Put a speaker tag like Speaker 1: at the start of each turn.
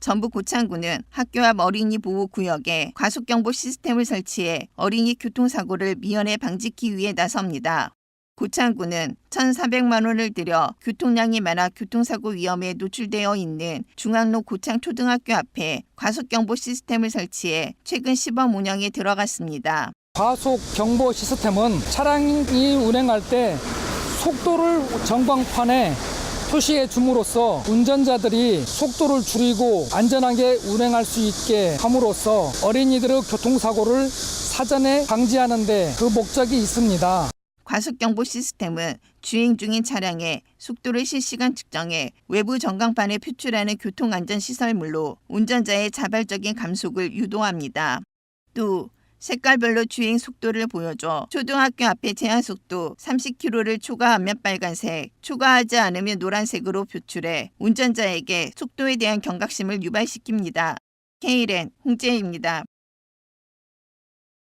Speaker 1: 전북 고창군은 학교 앞 어린이 보호 구역에 과속 경보 시스템을 설치해 어린이 교통사고를 미연에 방지하기 위해 나섭니다. 고창군은 1,400만 원을 들여 교통량이 많아 교통사고 위험에 노출되어 있는 중앙로 고창초등학교 앞에 과속경보 시스템을 설치해 최근 시범 운영에 들어갔습니다.
Speaker 2: 과속 경보 시스템은 차량이 운행할 때 속도를 전광판에 표시해 줌으로써 운전자들이 속도를 줄이고 안전하게 운행할 수 있게 함으로써 어린이들의 교통사고를 사전에 방지하는 데 그 목적이 있습니다.
Speaker 1: 과속경보 시스템은 주행 중인 차량의 속도를 실시간 측정해 외부 전광판에 표출하는 교통안전시설물로 운전자의 자발적인 감속을 유도합니다. 또 색깔별로 주행 속도를 보여줘 초등학교 앞에 제한 속도 30km를 초과하면 빨간색, 초과하지 않으면 노란색으로 표출해 운전자에게 속도에 대한 경각심을 유발시킵니다. K랜 홍재입니다.